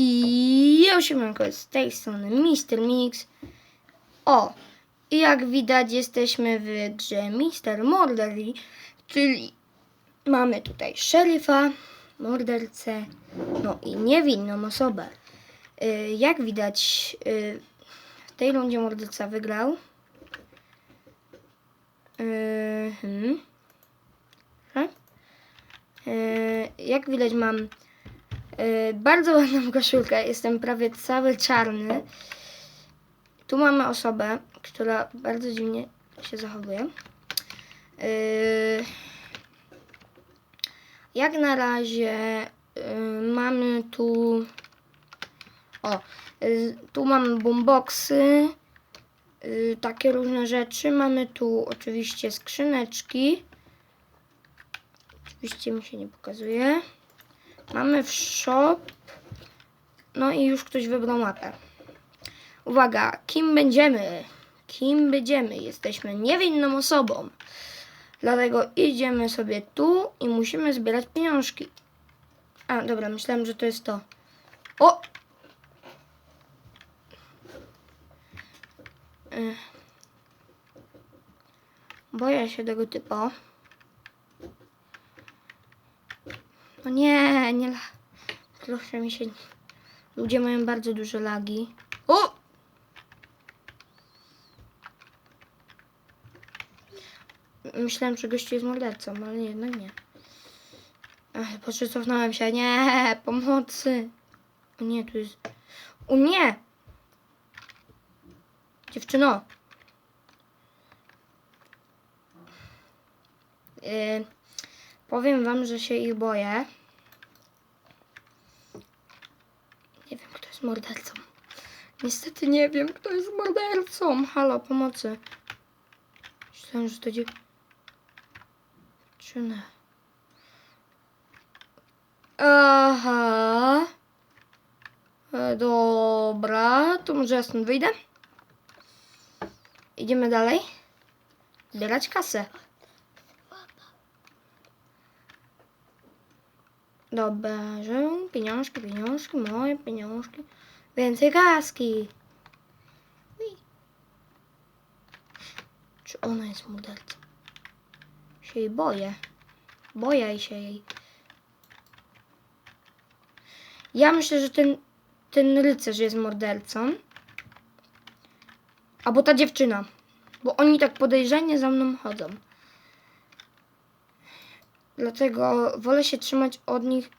I ja siemanko, z tej strony Mr. Mix. O, i jak widać jesteśmy w grze Mr. Mordery, czyli mamy tutaj szeryfa, mordercę, no i niewinną osobę. Y, Jak widać, y, w tej rundzie morderca wygrał. Y, hmm. Jak widać mam bardzo ładną koszulkę. Jestem prawie cały czarny. Tu mamy osobę, która bardzo dziwnie się zachowuje. Y, Jak na razie y, mamy tu o, tu mamy boomboxy, takie różne rzeczy. Mamy tu oczywiście skrzyneczki. Oczywiście mi się nie pokazuje. Mamy w shop. No i już ktoś wybrał mapę. Uwaga, kim będziemy? Kim będziemy? Jesteśmy niewinną osobą. Dlatego idziemy sobie tu i musimy zbierać pieniążki. A, dobra, myślałem, że to jest to. O! Ech. Boję się tego typu. O nie, nie. Proszę mi się. Ludzie mają bardzo duże lagi. O! Myślałem, że gościu jest mordercą, ale jednak nie. Ach, cofnąłem się. Nie, pomocy. O nie, tu jest... O nie! Dziewczyno. Yy, powiem wam, że się ich boję. Jest mordercą. Niestety nie wiem, kto jest mordercą. Halo, pomocy. Myślałem, że to dziewczyna. Aha. E, Dobra, to może ja stąd wyjdę? Idziemy dalej. Zbierać kasę. Dobrze, pieniążki, pieniążki, moje pieniążki. Więcej kaski. Ui. Czy ona jest mordercą? Się jej boję. Boję się jej. Ja myślę, że ten, ten rycerz jest mordercą. Albo ta dziewczyna. Bo oni tak podejrzanie za mną chodzą. Dlatego wolę się trzymać od nich.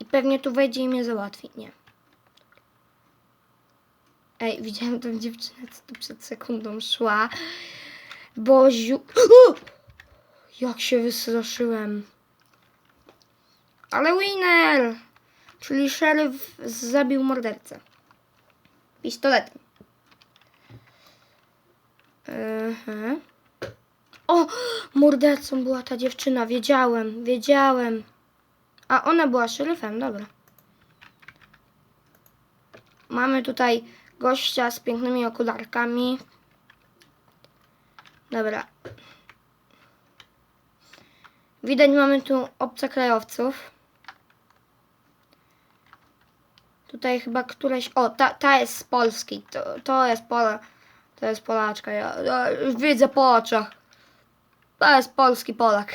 I pewnie tu wejdzie i mnie załatwi. Nie. Ej, widziałem tą dziewczynę, co tu przed sekundą szła. Boziu. Jak się wystraszyłem. Ale winner! Czyli szeryf zabił mordercę. Pistoletem. Mhm. O! Mordercą była ta dziewczyna. Wiedziałem, wiedziałem. A ona była szeryfem, dobra. Mamy tutaj gościa z pięknymi okularkami. Dobra. Widać, mamy tu obcokrajowców. Tutaj chyba któreś. O, ta, ta jest z Polski. To, to jest Pola. To jest Polaczka. Ja, ja widzę po oczach. To jest polski Polak.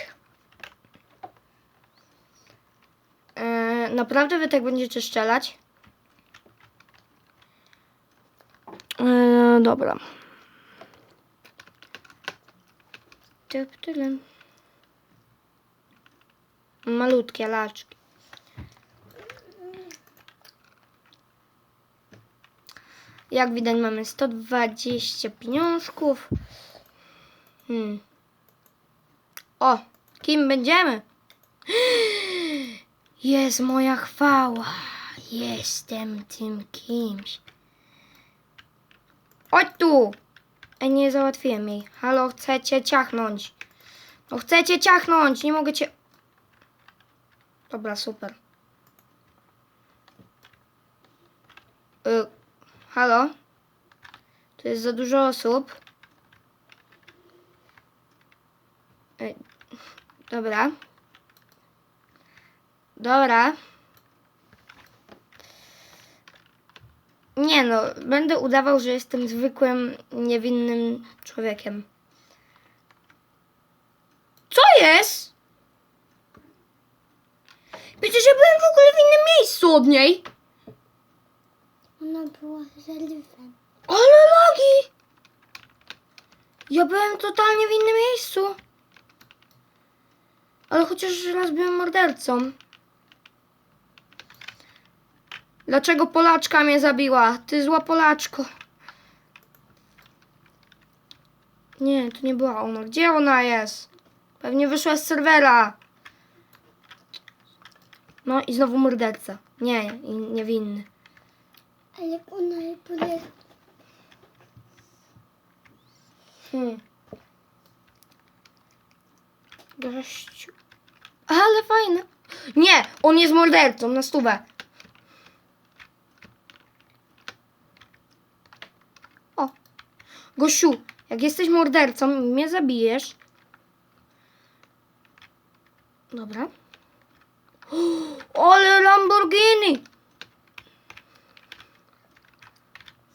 E, naprawdę wy tak będziecie strzelać? E, dobra. Typ, tylem. Malutkie laczki. Jak widać mamy 120 pieniążków. Hmm. O, kim będziemy? Jest moja chwała. Jestem tym kimś. Chodź tu. Ej, nie załatwiłem jej. Halo, chcecie ciachnąć. No chcecie ciachnąć, nie mogę cię... Dobra, super. Y, halo? Tu jest za dużo osób. Ej, dobra. Dobra. Nie no, będę udawał, że jestem zwykłym, niewinnym człowiekiem. Co jest? Przecież ja byłem w ogóle w innym miejscu od niej. Ona była żelifem. Ale logi! Ja byłem totalnie w innym miejscu. Ale chociaż raz byłem mordercą. Dlaczego Polaczka mnie zabiła? Ty zła Polaczko. Nie, to nie była ona. Gdzie ona jest? Pewnie wyszła z serwera. No i znowu morderca. Nie, niewinny. A jak ona bude... Hmm. Gościu. Ale fajne. Nie, on jest mordercą na stówę. O. Gościu, jak jesteś mordercą mnie zabijesz. Dobra. Ale Lamborghini!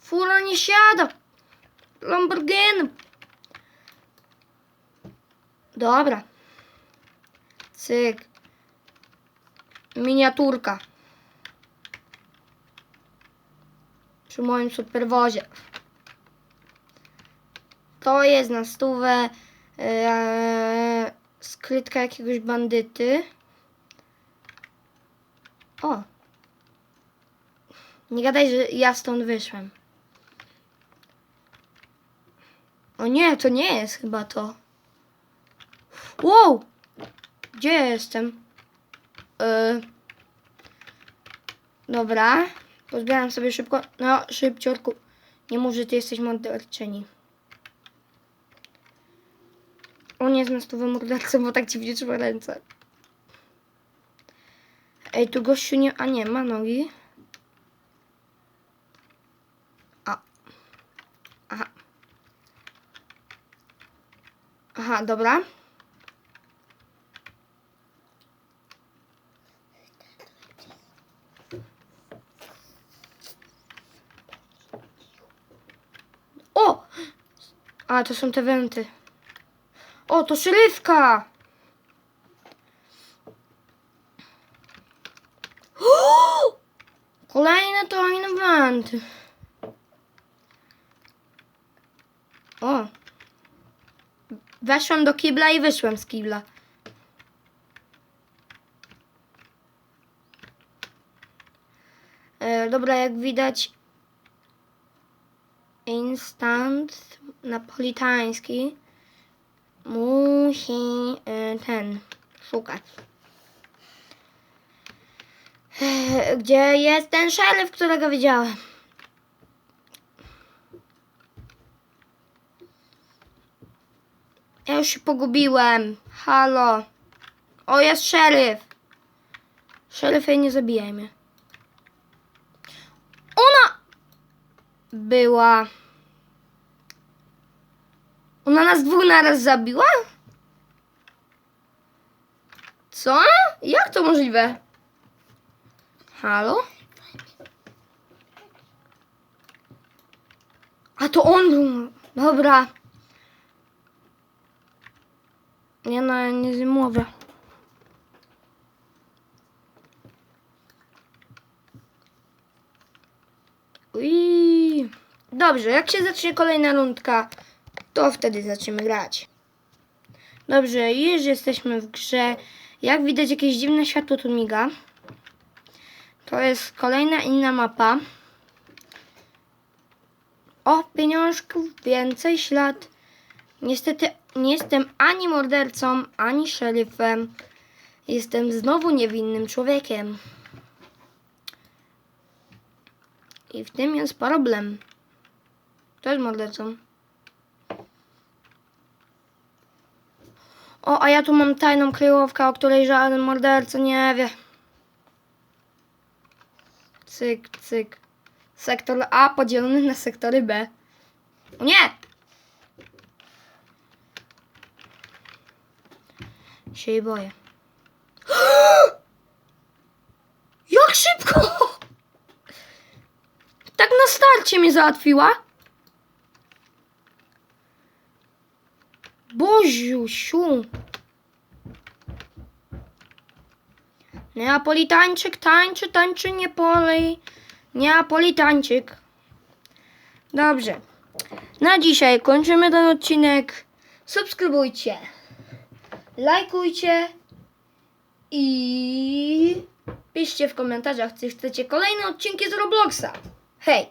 Fura nie siada. Lamborghini. Dobra. Cyk. Miniaturka. Przy moim superwozie. To jest na stówę eee, skrytka jakiegoś bandyty. O. Nie gadaj, że ja stąd wyszłem. O nie, to nie jest chyba to. Wow! Gdzie ja jestem? Yy. Dobra. Pozbieram sobie szybko. No, szybciorku. Nie mów, że ty jesteś morderczyni. On jest na stówę mordercą, bo tak dziwnie trzyma ręce. Ej, tu gościu nie... A nie, ma nogi. A. Aha. Aha, dobra. O! A, to są te wenty. O, to szerywka! O! Kolejne tajne wenty. O! Weszłam do kibla i wyszłam z kibla. E, dobra, jak widać instant napolitański musi e, ten szukać. E, Gdzie jest ten szeryf, którego widziałem? Ja już się pogubiłem. Halo. O, jest szeryf. Szeryfie, nie zabijaj mnie. Była. Ona nas dwóch naraz zabiła? Co? Jak to możliwe? Halo? A to on. Dobra. Nie ja nie zmówię. Dobrze, jak się zacznie kolejna rundka, to wtedy zaczniemy grać. Dobrze, już jesteśmy w grze. Jak widać, jakieś dziwne światło tu miga. To jest kolejna inna mapa. O, pieniążków, więcej ślad. Niestety nie jestem ani mordercą, ani szeryfem. Jestem znowu niewinnym człowiekiem. I w tym jest problem. Też mordercą. O, a ja tu mam tajną kryjówkę, o której żaden morderca nie wie. Cyk, cyk. Sektor A podzielony na sektory B. O nie! Się jej boję. Jak szybko! Tak na starcie mnie załatwiła. Boziusiu. Neapolitańczyk tańczy, tańczy nie polej. Neapolitańczyk. Dobrze. Na dzisiaj kończymy ten odcinek. Subskrybujcie, lajkujcie i piszcie w komentarzach, czy chcecie kolejne odcinki z Robloxa. Hej!